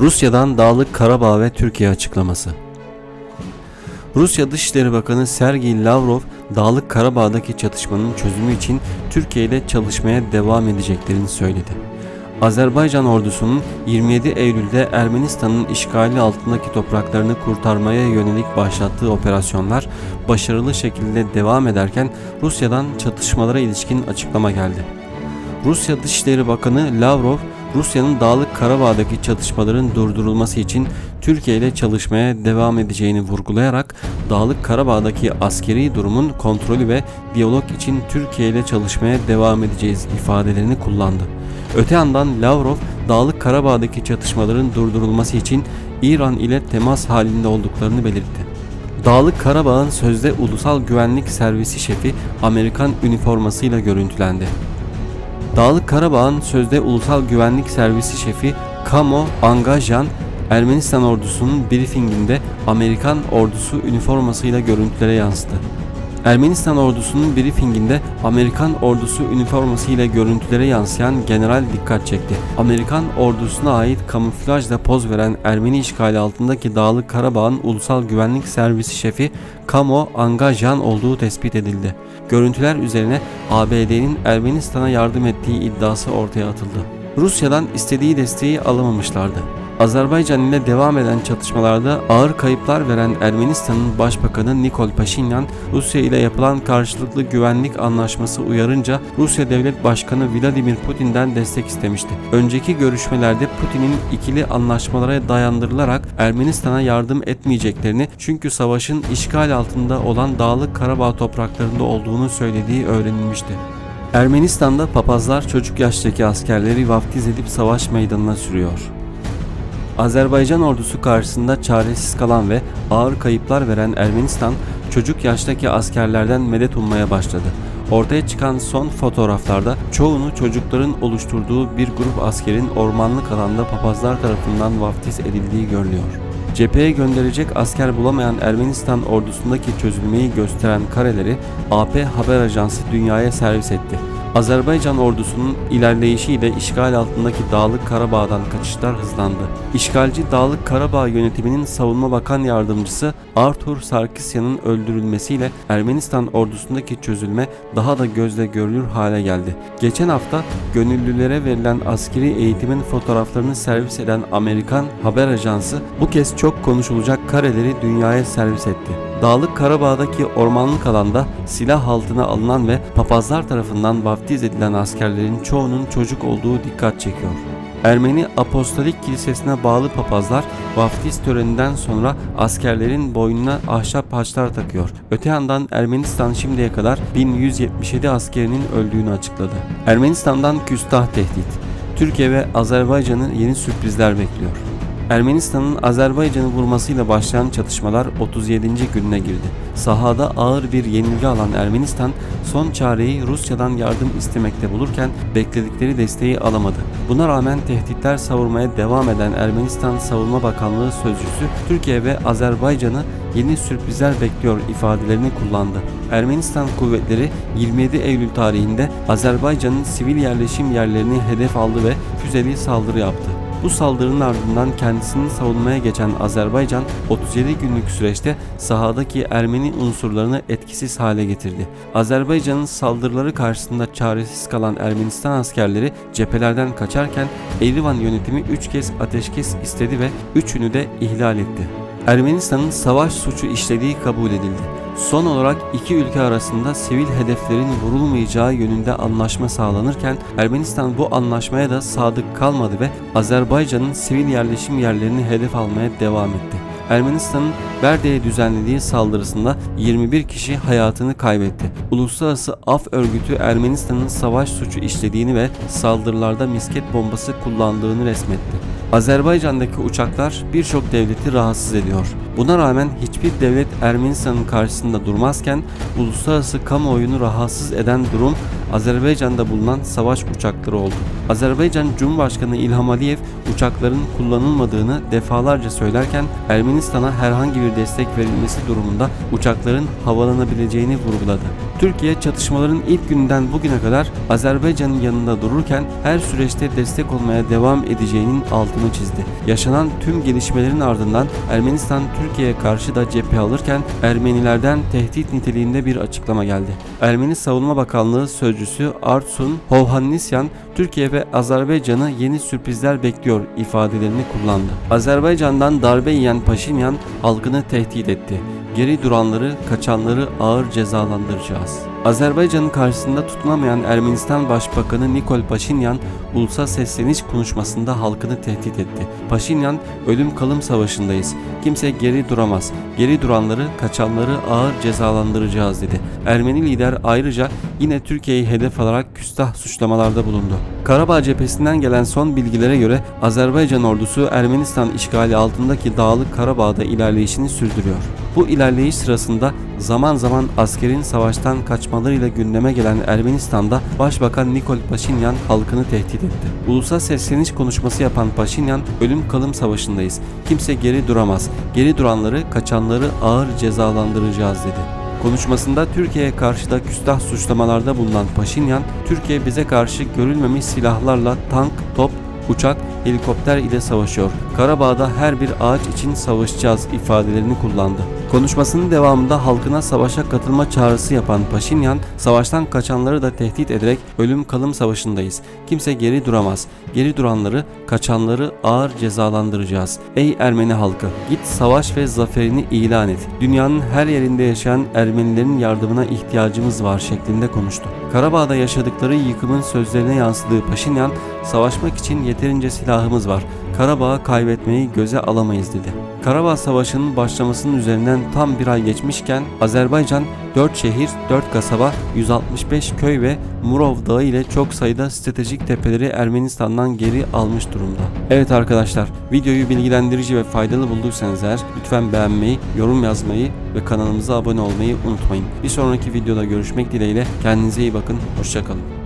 Rusya'dan Dağlık Karabağ ve Türkiye açıklaması. Rusya Dışişleri Bakanı Sergey Lavrov, Dağlık Karabağ'daki çatışmanın çözümü için Türkiye ile çalışmaya devam edeceklerini söyledi. Azerbaycan ordusunun 27 Eylül'de Ermenistan'ın işgali altındaki topraklarını kurtarmaya yönelik başlattığı operasyonlar başarılı şekilde devam ederken Rusya'dan çatışmalara ilişkin açıklama geldi. Rusya Dışişleri Bakanı Lavrov, Rusya'nın Dağlık Karabağ'daki çatışmaların durdurulması için Türkiye ile çalışmaya devam edeceğini vurgulayarak Dağlık Karabağ'daki askeri durumun kontrolü ve diyalog için Türkiye ile çalışmaya devam edeceğiz ifadelerini kullandı. Öte yandan Lavrov, Dağlık Karabağ'daki çatışmaların durdurulması için İran ile temas halinde olduklarını belirtti. Dağlık Karabağ'ın sözde Ulusal Güvenlik Servisi şefi Amerikan üniformasıyla görüntülendi. Dağlık Karabağ'ın sözde Ulusal Güvenlik Servisi şefi Kamo Angajan, Ermenistan ordusunun briefinginde Amerikan ordusu üniformasıyla görüntülere yansıdı. Ermenistan ordusunun briefinginde Amerikan ordusu üniformasıyla görüntülere yansıyan general dikkat çekti. Amerikan ordusuna ait kamuflajla poz veren Ermeni işgali altındaki Dağlık Karabağ'ın Ulusal Güvenlik Servisi şefi Kamo Angajan olduğu tespit edildi. Görüntüler üzerine ABD'nin Ermenistan'a yardım ettiği iddiası ortaya atıldı. Rusya'dan istediği desteği alamamışlardı. Azerbaycan ile devam eden çatışmalarda ağır kayıplar veren Ermenistan'ın Başbakanı Nikol Paşinyan, Rusya ile yapılan karşılıklı güvenlik anlaşması uyarınca Rusya Devlet Başkanı Vladimir Putin'den destek istemişti. Önceki görüşmelerde Putin'in ikili anlaşmalara dayandırılarak Ermenistan'a yardım etmeyeceklerini çünkü savaşın işgal altında olan Dağlık Karabağ topraklarında olduğunu söylediği öğrenilmişti. Ermenistan'da papazlar çocuk yaştaki askerleri vaftiz edip savaş meydanına sürüyor. Azerbaycan ordusu karşısında çaresiz kalan ve ağır kayıplar veren Ermenistan, çocuk yaştaki askerlerden medet ummaya başladı. Ortaya çıkan son fotoğraflarda çoğunu çocukların oluşturduğu bir grup askerin ormanlık alanda papazlar tarafından vaftiz edildiği görülüyor. Cepheye gönderecek asker bulamayan Ermenistan ordusundaki çözülmeyi gösteren kareleri AP Haber Ajansı dünyaya servis etti. Azerbaycan ordusunun ilerleyişiyle işgal altındaki Dağlık Karabağ'dan kaçışlar hızlandı. İşgalci Dağlık Karabağ yönetiminin savunma bakan yardımcısı Arthur Sarkisyan'ın öldürülmesiyle Ermenistan ordusundaki çözülme daha da gözle görülür hale geldi. Geçen hafta gönüllülere verilen askeri eğitimin fotoğraflarını servis eden Amerikan haber ajansı bu kez çok konuşulacak kareleri dünyaya servis etti. Dağlık Karabağ'daki ormanlık alanda silah altına alınan ve papazlar tarafından vaftiz edilen askerlerin çoğunun çocuk olduğu dikkat çekiyor. Ermeni Apostolik Kilisesi'ne bağlı papazlar vaftiz töreninden sonra askerlerin boynuna ahşap haçlar takıyor. Öte yandan Ermenistan şimdiye kadar 1177 askerinin öldüğünü açıkladı. Ermenistan'dan küstah tehdit. Türkiye ve Azerbaycan'ı yeni sürprizler bekliyor. Ermenistan'ın Azerbaycan'ı vurmasıyla başlayan çatışmalar 37. gününe girdi. Sahada ağır bir yenilgi alan Ermenistan son çareyi Rusya'dan yardım istemekte bulurken bekledikleri desteği alamadı. Buna rağmen tehditler savurmaya devam eden Ermenistan Savunma Bakanlığı sözcüsü Türkiye ve Azerbaycan'ı yeni sürprizler bekliyor ifadelerini kullandı. Ermenistan kuvvetleri 27 Eylül tarihinde Azerbaycan'ın sivil yerleşim yerlerini hedef aldı ve füzeli saldırı yaptı. Bu saldırının ardından kendisini savunmaya geçen Azerbaycan 37 günlük süreçte sahadaki Ermeni unsurlarını etkisiz hale getirdi. Azerbaycan'ın saldırıları karşısında çaresiz kalan Ermenistan askerleri cephelerden kaçarken Erivan yönetimi 3 kez ateşkes istedi ve üçünü de ihlal etti. Ermenistan'ın savaş suçu işlediği kabul edildi. Son olarak iki ülke arasında sivil hedeflerin vurulmayacağı yönünde anlaşma sağlanırken Ermenistan bu anlaşmaya da sadık kalmadı ve Azerbaycan'ın sivil yerleşim yerlerini hedef almaya devam etti. Ermenistan'ın Berde'ye düzenlediği saldırısında 21 kişi hayatını kaybetti. Uluslararası Af Örgütü Ermenistan'ın savaş suçu işlediğini ve saldırılarda misket bombası kullandığını resmetti. Azerbaycan'daki uçaklar birçok devleti rahatsız ediyor. Buna rağmen hiçbir devlet Ermenistan'ın karşısında durmazken uluslararası kamuoyunu rahatsız eden durum Azerbaycan'da bulunan savaş uçakları oldu. Azerbaycan Cumhurbaşkanı İlham Aliyev uçakların kullanılmadığını defalarca söylerken Ermenistan'a herhangi bir destek verilmesi durumunda uçakların havalanabileceğini vurguladı. Türkiye çatışmaların ilk günden bugüne kadar Azerbaycan'ın yanında dururken her süreçte destek olmaya devam edeceğinin altını çizdi. Yaşanan tüm gelişmelerin ardından Ermenistan Türkiye'ye karşı da cephe alırken Ermenilerden tehdit niteliğinde bir açıklama geldi. Ermeni Savunma Bakanlığı sözcüsü Artsun Hovhannisyan Türkiye ve Azerbaycan'ı yeni sürprizler bekliyor ifadelerini kullandı. Azerbaycan'dan darbe yiyen Paşinyan halkını tehdit etti. Geri duranları, kaçanları ağır cezalandıracağız. Azerbaycan'ın karşısında tutunamayan Ermenistan Başbakanı Nikol Paşinyan ulusa sesleniş konuşmasında halkını tehdit etti. Paşinyan, ölüm kalım savaşındayız. Kimse geri duramaz. Geri duranları, kaçanları ağır cezalandıracağız dedi. Ermeni lider ayrıca yine Türkiye'yi hedef alarak küstah suçlamalarda bulundu. Karabağ cephesinden gelen son bilgilere göre Azerbaycan ordusu Ermenistan işgali altındaki Dağlık Karabağ'da ilerleyişini sürdürüyor. Bu ilerleyiş sırasında zaman zaman askerin savaştan kaçmalarıyla gündeme gelen Ermenistan'da Başbakan Nikol Paşinyan halkını tehdit etti. Ulusal sesleniş konuşması yapan Paşinyan, ölüm kalım savaşındayız. Kimse geri duramaz. Geri duranları, kaçanları ağır cezalandıracağız dedi. Konuşmasında Türkiye'ye karşı da küstah suçlamalarda bulunan Paşinyan, Türkiye bize karşı görülmemiş silahlarla tank, top, uçak, helikopter ile savaşıyor. Karabağ'da her bir ağaç için savaşacağız ifadelerini kullandı. Konuşmasının devamında halkına savaşa katılma çağrısı yapan Paşinyan, savaştan kaçanları da tehdit ederek ölüm kalım savaşındayız. Kimse geri duramaz. Geri duranları, kaçanları ağır cezalandıracağız. Ey Ermeni halkı, git savaş ve zaferini ilan et. Dünyanın her yerinde yaşayan Ermenilerin yardımına ihtiyacımız var şeklinde konuştu. Karabağ'da yaşadıkları yıkımın sözlerine yansıdığı Paşinyan, savaşmak için yeterince silahımız var. Karabağ'ı kaybetmeyi göze alamayız dedi. Karabağ Savaşı'nın başlamasının üzerinden tam bir ay geçmişken Azerbaycan 4 şehir, 4 kasaba, 165 köy ve Murov Dağı ile çok sayıda stratejik tepeleri Ermenistan'dan geri almış durumda. Evet arkadaşlar videoyu bilgilendirici ve faydalı bulduysanız eğer lütfen beğenmeyi, yorum yazmayı ve kanalımıza abone olmayı unutmayın. Bir sonraki videoda görüşmek dileğiyle kendinize iyi bakın, hoşçakalın.